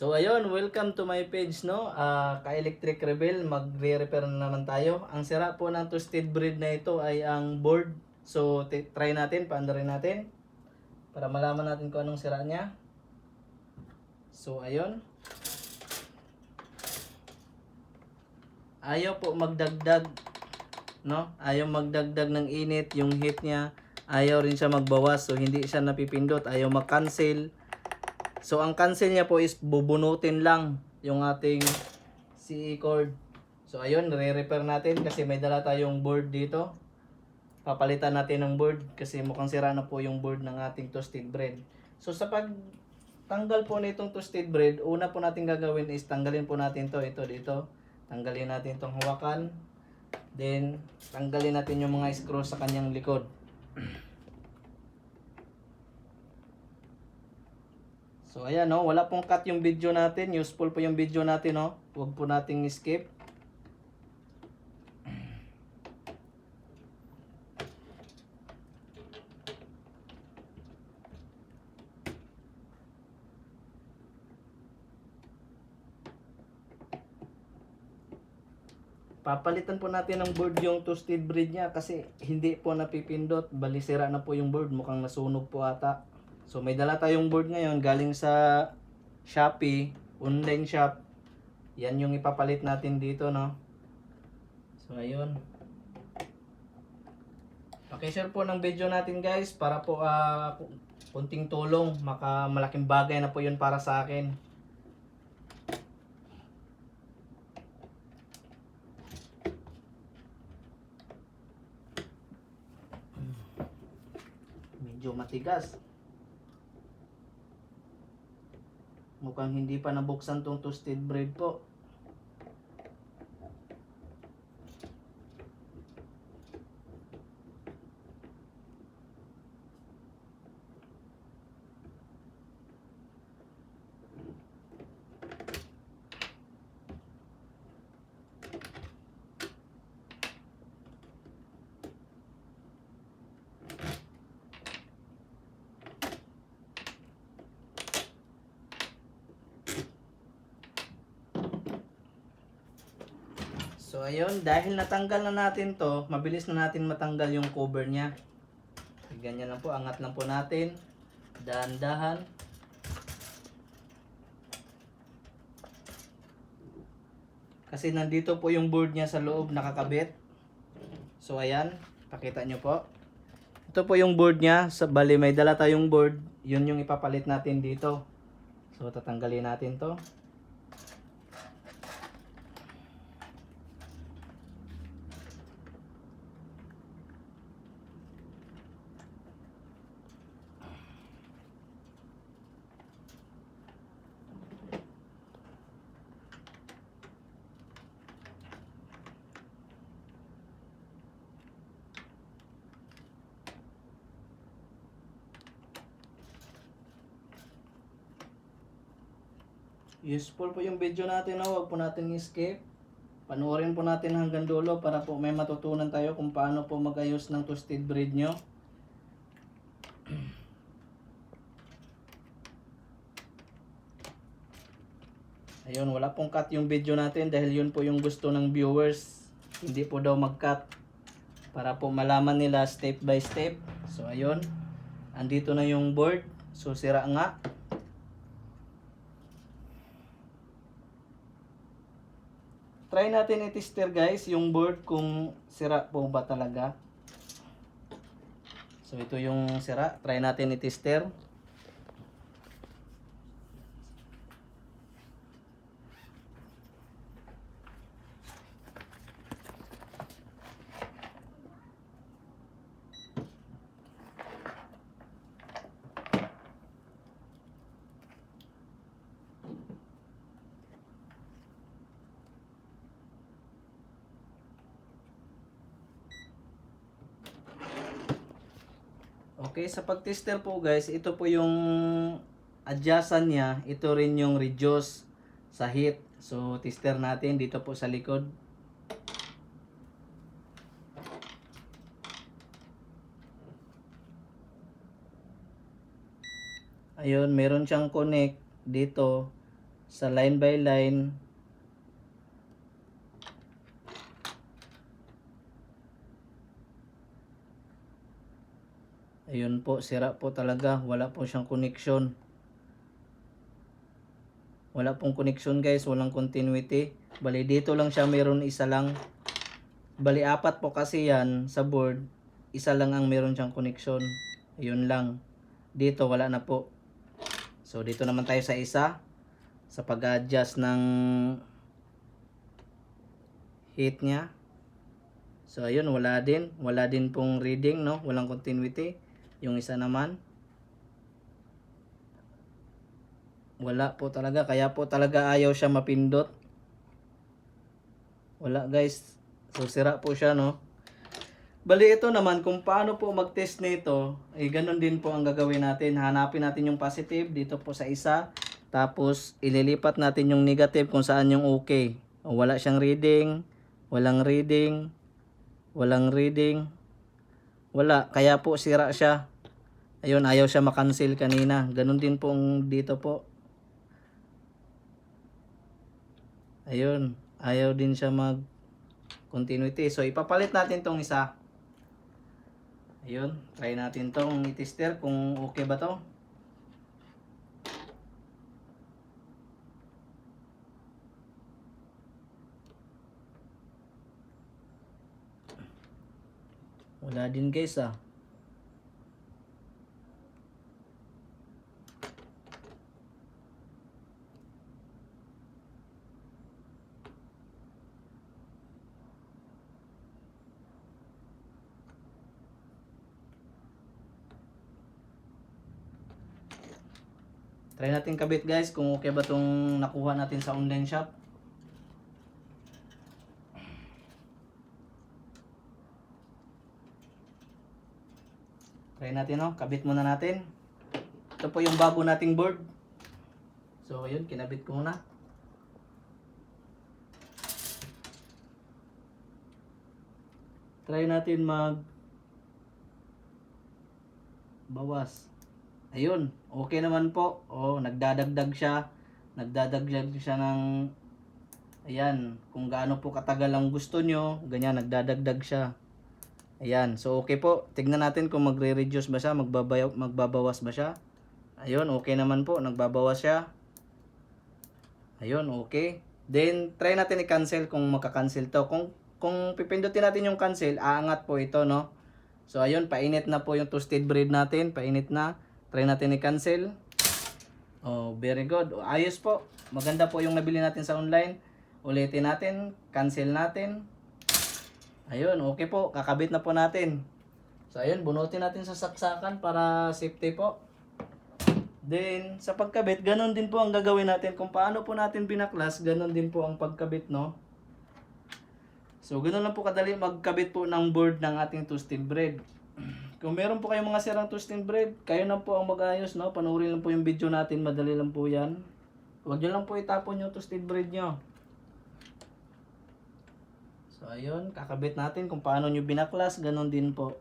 So ayun, welcome to my page no. Ah, ka-electric rebel, magre-repair na naman tayo. Ang sira po ng twisted breed na ito ay ang board. So try natin, paandarin natin para malaman natin kung anong sira niya. So ayun. Ayaw po magdagdag no? Ayaw magdagdag ng init yung heat niya. Ayaw rin siya magbawas so hindi siya napipindot. Ayaw mag-cancel. So ang cancel niya po is bubunutin lang yung ating CE cord. So ayun, re-repair natin kasi may dala tayong board dito. Papalitan natin ng board kasi mukhang sira na po yung board ng ating toasted bread. So sa pag tanggal po nitong toasted bread, una po natin gagawin is tanggalin po natin to ito dito. Tanggalin natin tong hawakan. Then tanggalin natin yung mga screw sa kanyang likod. So ayan no, wala pong cut yung video natin. Useful po yung video natin no. Huwag po nating skip. Papalitan po natin ng board yung toasted bread niya kasi hindi po napipindot. Bali sira na po yung board. Mukhang nasunog po ata. So may dala tayong board ngayon galing sa Shopee, online shop. Yan yung ipapalit natin dito, no? So ayun. Pakishare po ng video natin guys para po ah, kunting tulong. Maka malaking bagay na po yun para sa akin. Medyo matigas. Mukhang hindi pa nabuksan tong toasted bread po. So ayun, dahil natanggal na natin to, mabilis na natin matanggal yung cover niya. Ganyan lang po, angat lang po natin. Dahan-dahan. Kasi nandito po yung board niya sa loob nakakabit. So ayan, pakita nyo po. Ito po yung board niya. Sa bali may dala tayong board. Yun yung ipapalit natin dito. So tatanggalin natin to. Useful po yung video natin, no? Huwag po natin i-skip. Panoorin po natin hanggang dulo para po may matutunan tayo kung paano po magayos ng toasted bread nyo. Ayun, wala pong cut yung video natin dahil yun po yung gusto ng viewers. Hindi po daw mag-cut para po malaman nila step by step. So ayun, andito na yung board. So sira nga. Try natin i-tester guys yung board kung sira po ba talaga. So ito yung sira. Try natin i-tester. Okay, sa pag-tester po guys, ito po yung adjustan niya. Ito rin yung reduce sa heat. So, tester natin dito po sa likod. Ayun, meron siyang connect dito sa line by line. Ayun po, sira po talaga. Wala po siyang connection. Wala pong connection guys, walang continuity. Bali dito lang siya, meron isa lang. Bali apat po kasi yan sa board. Isa lang ang meron siyang connection. Ayun lang. Dito wala na po. So dito naman tayo sa isa. Sa pag-adjust ng heat niya. So ayun, wala din. Wala din pong reading, no? Walang continuity. Yung isa naman. Wala po talaga. Kaya po talaga ayaw siya mapindot. Wala guys. So sira po siya no. Bali ito naman kung paano po mag-test nito, eh ganun din po ang gagawin natin. Hanapin natin yung positive dito po sa isa. Tapos ililipat natin yung negative kung saan yung okay. Wala siyang reading, walang reading, walang reading. Wala, kaya po sira siya. Ayun, ayaw siya makancel kanina. Ganun din po ang dito po. Ayun, ayaw din siya mag continuity. So ipapalit natin tong isa. Ayun, try natin tong i-tester kung okay ba to. Wala din guys ah. Try natin kabit guys kung okay ba tong nakuha natin sa online shop. Try natin no, kabit muna natin. Ito po yung bago nating board. So ayun, kinabit ko muna. Try natin mag bawas. Ayun, okay naman po. Oh, nagdadagdag siya. Nagdadagdag siya ng Ayan, kung gaano po katagal ang gusto nyo, ganyan, nagdadagdag siya. Ayan, so okay po. Tignan natin kung magre-reduce ba siya, magbabayaw, magbabawas ba siya. Ayun, okay naman po, nagbabawas siya. Ayun, okay. Then, try natin i-cancel kung makakancel to. Kung, kung pipindutin natin yung cancel, aangat po ito, no? So, ayun, painit na po yung toasted bread natin. Painit na. Try natin i-cancel. Oh, very good. Oh, ayos po. Maganda po yung nabili natin sa online. Ulitin natin. Cancel natin. Ayun, okay po. Kakabit na po natin. So, ayun, bunutin natin sa saksakan para safety po. Then, sa pagkabit, ganun din po ang gagawin natin. Kung paano po natin binaklas, ganun din po ang pagkabit, no? So, ganun lang po kadali magkabit po ng board ng ating toasted bread. Kung meron po kayong mga sirang toasted bread, kayo na po ang mag-ayos, no? Panoorin lang po yung video natin, madali lang po yan. Huwag nyo lang po itapon yung toasted bread nyo. So, ayun, kakabit natin kung paano nyo binaklas, ganun din po.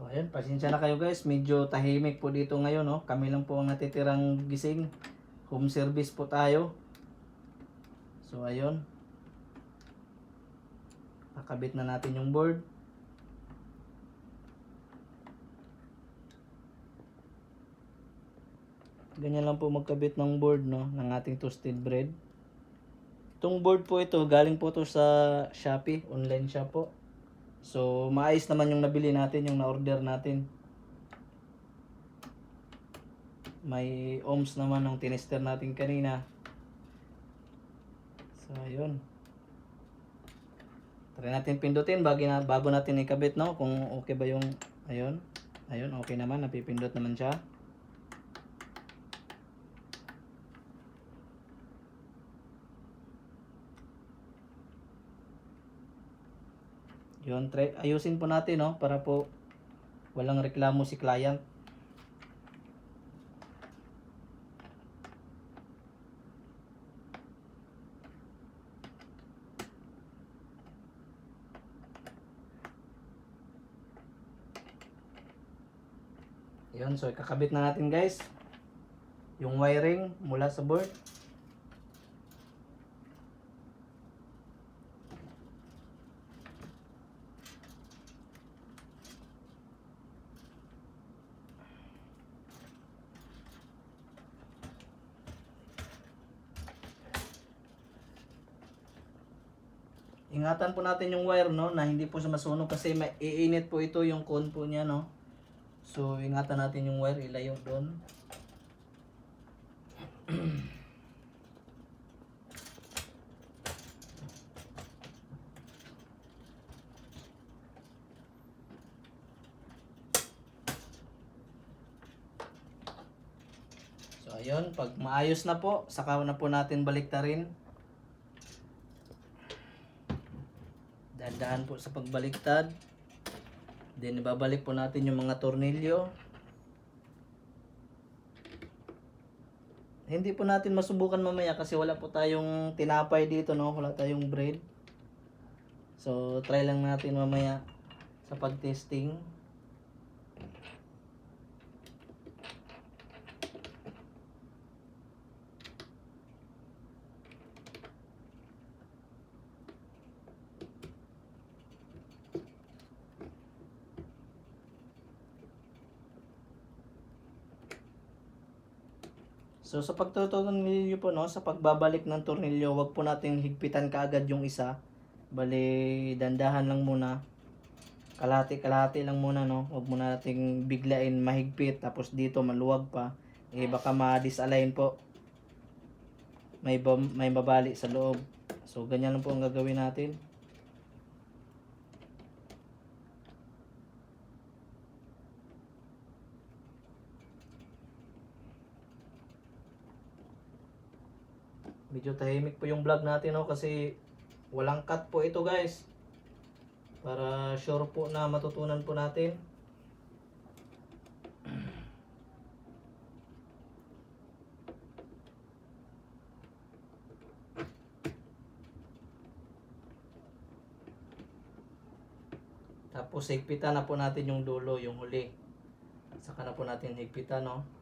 So ayun, pasensya na kayo guys. Medyo tahimik po dito ngayon, no? Kami lang po ang natitirang gising. Home service po tayo. So ayun. Nakabit na natin yung board. Ganyan lang po magkabit ng board, no? Ng ating toasted bread. Itong board po ito, galing po to sa Shopee. Online shop po. So, maayos naman yung nabili natin, yung na-order natin. May ohms naman ng tinester natin kanina. So, ayun. Try natin pindutin bago, na, bago natin ikabit, no? Kung okay ba yung, ayun. Ayun, okay naman. Napipindot naman siya. Yun, try, ayusin po natin, no? Para po walang reklamo si client. Yun, so kakabit na natin guys. Yung wiring mula sa board. Ingatan po natin yung wire no na hindi po masunog kasi maiinit po ito yung cone po niya no. So ingatan natin yung wire ilayo doon. So ayun, pag maayos na po, saka na po natin baliktarin. Dahan-dahan po sa pagbaliktad. Then ibabalik po natin yung mga tornilyo. Hindi po natin masubukan mamaya kasi wala po tayong tinapay dito, no? Wala tayong bread. So, try lang natin mamaya sa pag-testing. So sa pagtutornilyo po no, sa pagbabalik ng tornilyo, wag po nating higpitan kaagad yung isa. Bali, dandahan lang muna. Kalahati-kalahati lang muna no. Wag mo nating biglain mahigpit tapos dito maluwag pa. Eh baka ma-disalign po. May may babali sa loob. So ganyan lang po ang gagawin natin. Medyo tahimik po yung vlog natin no kasi walang cut po ito guys. Para sure po na matutunan po natin. Tapos higpitan na po natin yung dulo, yung huli. Saka na po natin higpitan no.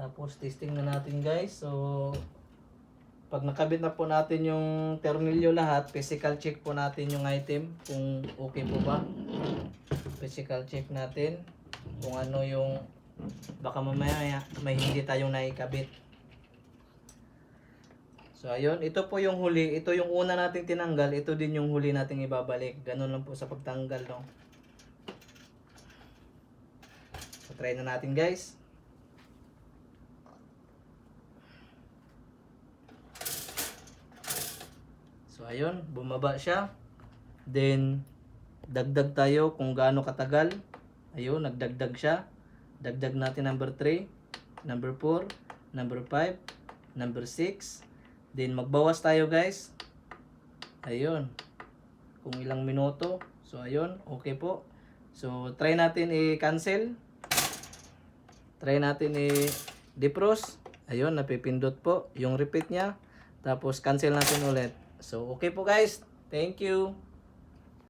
Tapos testing na natin guys. So pag nakabit na po natin yung ternilyo lahat, physical check po natin yung item kung okay po ba. Physical check natin kung ano yung baka mamaya may hindi tayong naikabit. So ayun, ito po yung huli, ito yung una nating tinanggal, ito din yung huli nating ibabalik. Ganun lang po sa pagtanggal, no. So try na natin, guys. So ayun, bumaba siya. Then Dagdag tayo kung gaano katagal. Ayun, nagdagdag siya. Dagdag natin number 3, number 4, number 5, number 6. Then magbawas tayo guys. Ayun. Kung ilang minuto. So ayun, okay po. So try natin i-cancel. Try natin i-defrost. Ayun, napipindot po yung repeat niya. Tapos cancel natin ulit. So okay po guys. Thank you.